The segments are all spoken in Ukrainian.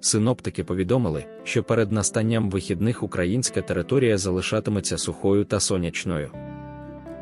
Синоптики повідомили, що перед настанням вихідних українська територія залишатиметься сухою та сонячною.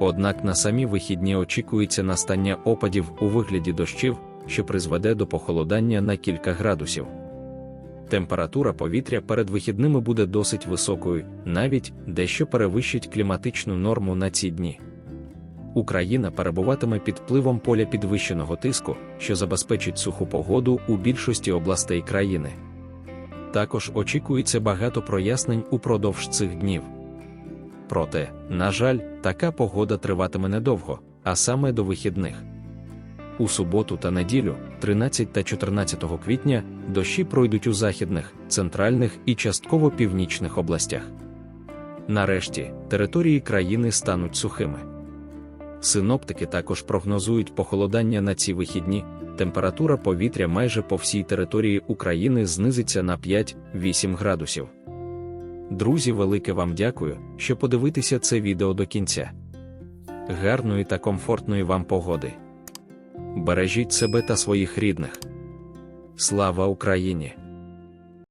Однак на самі вихідні очікується настання опадів у вигляді дощів, що призведе до похолодання на кілька градусів. Температура повітря перед вихідними буде досить високою, навіть дещо перевищить кліматичну норму на ці дні. Україна перебуватиме під впливом поля підвищеного тиску, що забезпечить суху погоду у більшості областей країни. Також очікується багато прояснень упродовж цих днів. Проте, на жаль, така погода триватиме недовго, а саме до вихідних. У суботу та неділю, 13 та 14 квітня, дощі пройдуть у західних, центральних і частково північних областях. Нарешті, території країни стануть сухими. Синоптики також прогнозують похолодання на ці вихідні. Температура повітря майже по всій території України знизиться на 5-8 градусів. Друзі, велике вам дякую, що подивитеся це відео до кінця. Гарної та комфортної вам погоди. Бережіть себе та своїх рідних. Слава Україні!